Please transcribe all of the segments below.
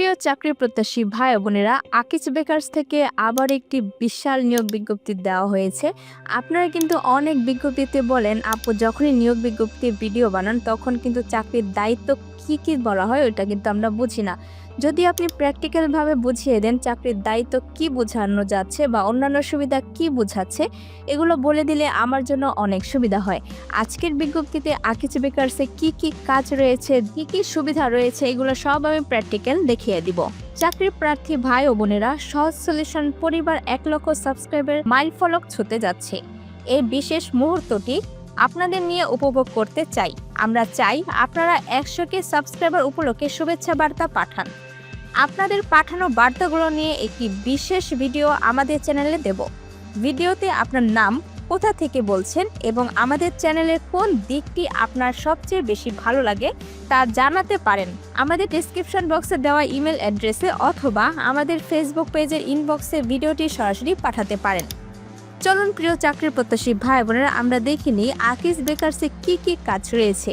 প্রিয় চাকরি প্রত্যাশী ভাই বোনেরা আকিজ বেকার্স থেকে আবার একটি বিশাল নিয়োগ বিজ্ঞপ্তি দেওয়া হয়েছে। আপনারা কিন্তু অনেক বিজ্ঞপ্তিতে বলেন, আপু, যখনই নিয়োগ বিজ্ঞপ্তি ভিডিও বানান, তখন কিন্তু চাকরির দায়িত্ব কি কি বলা হয় ওটা কিন্তু আমরা বুঝি না। যদি আপনি প্র্যাকটিক্যালভাবে বুঝিয়ে দেন চাকরির দায়িত্ব কি বোঝানো যাচ্ছে বা অন্যান্য সুবিধা কি বোঝাচ্ছে, এগুলো বলে দিলে আমার জন্য অনেক সুবিধা হয়। আজকের বিজ্ঞপ্তিতে আকিজ বেকার্সে কি কি কাজ রয়েছে, কি কি সুবিধা রয়েছে, এগুলো সব আমি প্র্যাকটিক্যাল দেখিয়ে দিব। চাকরি প্রার্থী ভাই ও বোনেরা, সহজ সলিউশন পরিবার এক লক্ষ সাবস্ক্রাইবার মাইল ফলক ছুতে যাচ্ছে। এই বিশেষ মুহূর্তটি আপনাদের নিয়ে উপভোগ করতে চাই। আমরা চাই আপনারা একশোকে সাবস্ক্রাইবার উপলক্ষে শুভেচ্ছা বার্তা পাঠান। আপনাদের পাঠানো বার্তাগুলো নিয়ে একটি বিশেষ ভিডিও আমাদের চ্যানেলে দেব। ভিডিওতে আপনার নাম, কোথা থেকে বলছেন এবং আমাদের চ্যানেলের কোন দিকটি আপনার সবচেয়ে বেশি ভালো লাগে তা জানাতে পারেন। আমাদের ডিসক্রিপশন বক্সে দেওয়া ইমেল অ্যাড্রেসে অথবা আমাদের ফেসবুক পেজের ইনবক্সে ভিডিওটি সরাসরি পাঠাতে পারেন। চলুন প্রিয় চাকরির প্রত্যাশী ভাই বোনেরা আমরা দেখিনি আকিজ বেকার্সে কি কি কাজ রয়েছে।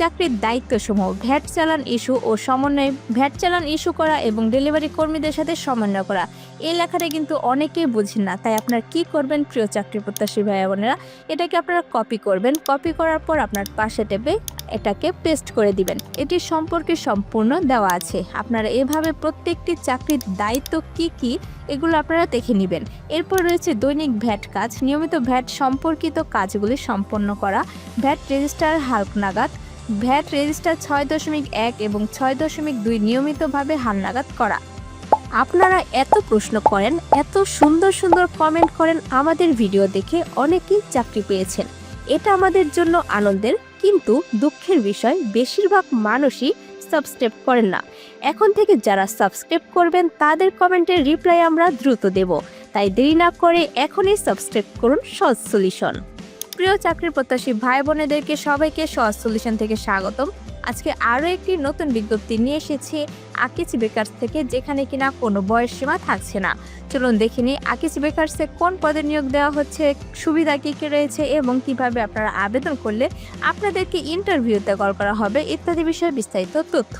চাকরির দায়িত্বসমূহ, ভ্যাট চালান ইস্যু ও সমন্বয়, ভ্যাট চালান ইস্যু করা এবং ডেলিভারি কর্মীদের সাথে সমন্বয় করা। এই লেখাটা কিন্তু অনেকেই বুঝেন না, তাই আপনার কি করবেন প্রিয় চাকরি প্রত্যাশী ভাই বোনেরা? এটাকে আপনারা কপি করবেন কপি করার পর আপনার পাশে টেপে এটাকে পেস্ট করে দিবেন। এটি সম্পর্কে সম্পূর্ণ দেওয়া আছে। আপনারা এভাবে প্রত্যেকটি চাকরির দায়িত্ব কি কি, এগুলো আপনারা দেখে নেবেন। এরপর রয়েছে দৈনিক ভ্যাট কাজ। নিয়মিত ভ্যাট সম্পর্কিত কাজগুলি সম্পন্ন করা, ভ্যাট রেজিস্টার হালক নাগাদ ভ্যাট রেজিস্টার ছয় দশমিক এক এবং ছয় দশমিক দুই নিয়মিতভাবে হালনাগাদ করা। আপনারা এত প্রশ্ন করেন, এত সুন্দর সুন্দর কমেন্ট করেন, আমাদের ভিডিও দেখে অনেকেই চাকরি পেয়েছেন। এটা আমাদের জন্য আনন্দের, কিন্তু দুঃখের বিষয়, বেশিরভাগ মানুষই সাবস্ক্রাইব করেন না। এখন থেকে যারা সাবস্ক্রাইব করবেন, তাদের কমেন্টের রিপ্লাই আমরা দ্রুত দেব। তাই দেরি না করে এখনই সাবস্ক্রাইব করুন সলিউশন প্রিয় চাকরির প্রত্যাশী ভাই বোনেদেরকে সবাইকে সহজ সলিউশন থেকে স্বাগতম। আজকে আরও একটি নতুন বিজ্ঞপ্তি নিয়ে এসেছি। আকিচ বেকার্স থেকে যেখানে কিনা কোনো বয়স সীমা থাকছে না। চলুন দেখে নিই বেকার্সে কোন পদে নিয়োগ দেওয়া হচ্ছে, সুবিধা কী কী রয়েছে এবং কীভাবে আপনারা আবেদন করলে আপনাদেরকে ইন্টারভিউতে কল করা হবে ইত্যাদি বিষয়ে বিস্তারিত তথ্য।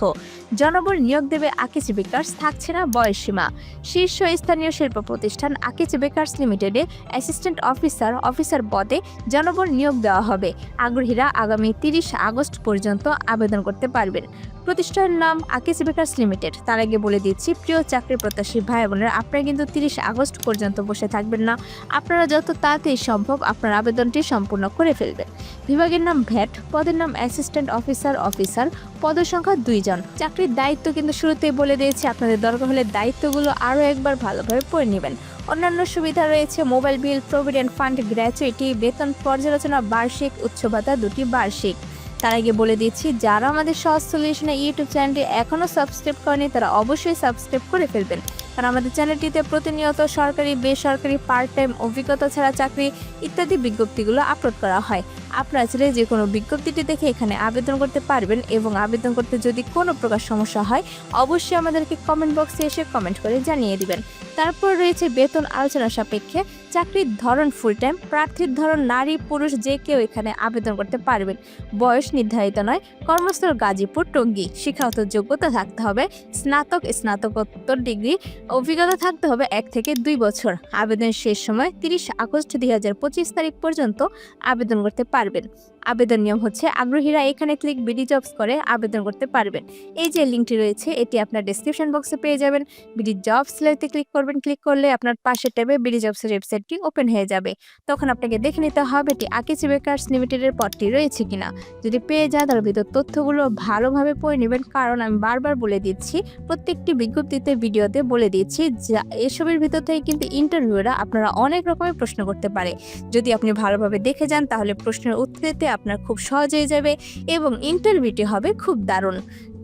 জনবল নিয়োগ দেবে আকিচ বেকার্স থাকছে না বয়স সীমা। শীর্ষ স্থানীয় শিল্প প্রতিষ্ঠান আকিচ বেকার্স লিমিটেডে অ্যাসিস্ট্যান্ট অফিসার অফিসার পদে জনবল নিয়োগ দেওয়া হবে। আগ্রহীরা আগামী তিরিশ আগস্ট পর্যন্ত আবেদন করতে পারবেন। প্রতিষ্ঠানের নাম আকিস বেকার্স লিমিটেড। তার আগে বলে দিচ্ছি, প্রিয় চাকরি প্রত্যাশী ভাই বোনেরা, আপনারা কিন্তু তিরিশ আগস্ট পর্যন্ত বসে থাকবেন না। আপনারা যত তাড়াতাড়ি সম্ভব আপনার আবেদনটি সম্পূর্ণ করে ফেলবেন। বিভাগের নাম ভ্যাট, পদের নাম অ্যাসিস্ট্যান্ট অফিসার অফিসার, পদের সংখ্যা দুইজন। চাকরির দায়িত্ব কিন্তু শুরুতেই বলে দিয়েছি, আপনাদের দরকার হলে দায়িত্বগুলো আরও একবার ভালোভাবে পড়ে নেবেন। অন্যান্য সুবিধা রয়েছে, mobile bill, provident fund, gratuity, বেতন পর্যালোচনা, বার্ষিক উচ্চ ভাতা দুটি বার্ষিক। তার আগে বলে দিচ্ছি, যারা আমাদের সহজ সলিউশনে ইউটিউব চ্যানেলটি এখনও সাবস্ক্রাইব করেনি, তারা অবশ্যই সাবস্ক্রাইব করে ফেলবেন। কারণ আমাদের চ্যানেলটিতে প্রতিনিয়ত সরকারি, বেসরকারি পার্ট টাইম অভিজ্ঞতা ছাড়া চাকরি ইত্যাদি বিজ্ঞপ্তিগুলো আপলোড করা হয়। আপনারা চাইলে যে কোনো বিজ্ঞপ্তিটি দেখে এখানে আবেদন করতে পারবেন এবং আবেদন করতে যদি কোনো প্রকার সমস্যা হয়, অবশ্যই আমাদেরকে কমেন্ট বক্সে এসে কমেন্ট করে জানিয়ে দিবেন। তারপর রয়েছে বেতন আলোচনা সাপেক্ষে, চাকরির ধরন ফুল টাইম প্রার্থীর ধরন নারী, পুরুষ যে কেউ এখানে আবেদন করতে পারবেন। বয়স নির্ধারিত নয়, কর্মস্থল গাজীপুর, টঙ্গী। শিক্ষাগত যোগ্যতা থাকতে হবে, স্নাতক, স্নাতকোত্তর ডিগ্রি, অভিজ্ঞতা থাকতে হবে এক থেকে দুই বছর। আবেদন শেষ সময় তিরিশ আগস্ট দুই হাজার পঁচিশ তারিখ পর্যন্ত আবেদন করতে পারবেন। আবেদন নিয়ম হচ্ছে, আগ্রহীরা এখানে ক্লিক বিডি জবস করে আবেদন করতে পারবেন। এই যে লিঙ্কটি রয়েছে, এটি আপনার ডিসক্রিপশন বক্সে পেয়ে যাবেন। বিডি জবস লেতে ক্লিক করবেন। ক্লিক করলে আপনার পাশে ট্যাবে বিডি জবসের ওয়েবসাইটটি ওপেন হয়ে যাবে। তখন আপনাকে দেখে নিতে হবে এটি আকিচি বেকার্স লিমিটেডের পদটি রয়েছে কিনা। যদি পেয়ে যান তার ভিতর তথ্যগুলো ভালোভাবে পড়ে নেবেন, কারণ আমি বারবার বলে দিচ্ছি, প্রত্যেকটি বিজ্ঞপ্তিতে, ভিডিওতে বলে দিচ্ছি, যা এসবের ভিতর থেকে কিন্তু ইন্টারভিউরা আপনারা অনেক রকমের প্রশ্ন করতে পারে। যদি আপনি ভালোভাবে দেখে যান, তাহলে প্রশ্নের উত্তর দিতে আপনার খুব সহজ হয়ে যাবে এবং ইন্টারভিউটি হবে খুব দারুণ।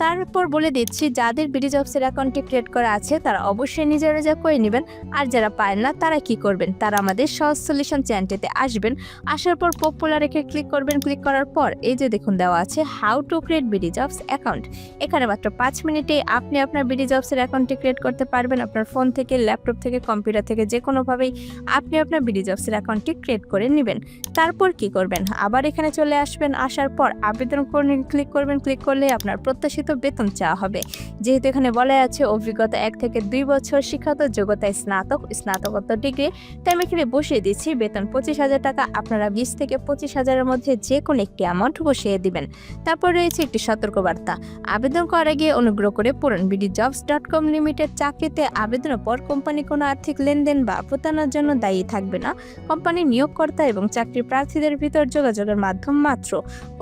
তারপর বলে দিচ্ছি, যাদের বিডি জবসের অ্যাকাউন্টটি ক্রিয়েট করা আছে, তারা অবশ্যই নিজেরা যা করে নেবেন। আর যারা পারেন না, তারা কি করবেন? তারা আমাদের সহজ সলিউশন চ্যানেলটিতে আসবেন। আসার পর পপুলার রেখে ক্লিক করবেন। ক্লিক করার পর এই যে দেখুন দেওয়া আছে how to create BD jobs account এখানে মাত্র পাঁচ মিনিটে আপনি আপনার বিডি জবসের অ্যাকাউন্টটি ক্রিয়েট করতে পারবেন। আপনার ফোন থেকে ল্যাপটপ থেকে কম্পিউটার থেকে যে কোনোভাবেই আপনি আপনার বিডি জবসের অ্যাকাউন্টটি ক্রিয়েট করে নেবেন। তারপর কি করবেন? আবার এখানে চলে আসবেন। আসার পর আবেদন করে ক্লিক করবেন। ক্লিক করলে আপনার প্রত্যাশিত প্রত্যাশিত বেতন চাওয়া হবে। যেহেতু এখানে বলা আছে, অভিজ্ঞতা এক থেকে দুই বছর শিক্ষাগত যোগ্যতায় স্নাতক, স্নাতকোত্তর ডিগ্রি। তাই আমি এখানে বসিয়ে দিচ্ছি, বেতন পঁচিশ হাজার টাকা, আপনারা বিশ থেকে পঁচিশ হাজারের মধ্যে যে কোনো একটি অ্যামাউন্ট বসিয়ে দিবেন। তারপর রয়েছে একটি সতর্কবার্তা। আবেদন করার আগে অনুগ্রহ করে পড়ুন BD jobs dot com limited চাকরিতে আবেদনের পর কোম্পানি কোনো আর্থিক লেনদেন বা প্রতারণার জন্য দায়ী থাকবে না। কোম্পানি নিয়োগকর্তা এবং চাকরি প্রার্থীদের ভিতর যোগাযোগের মাধ্যম মাত্র।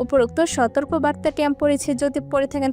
উপরোক্ত সতর্ক বার্তাটি আমি পড়েছি, যদি পড়ে থাকেন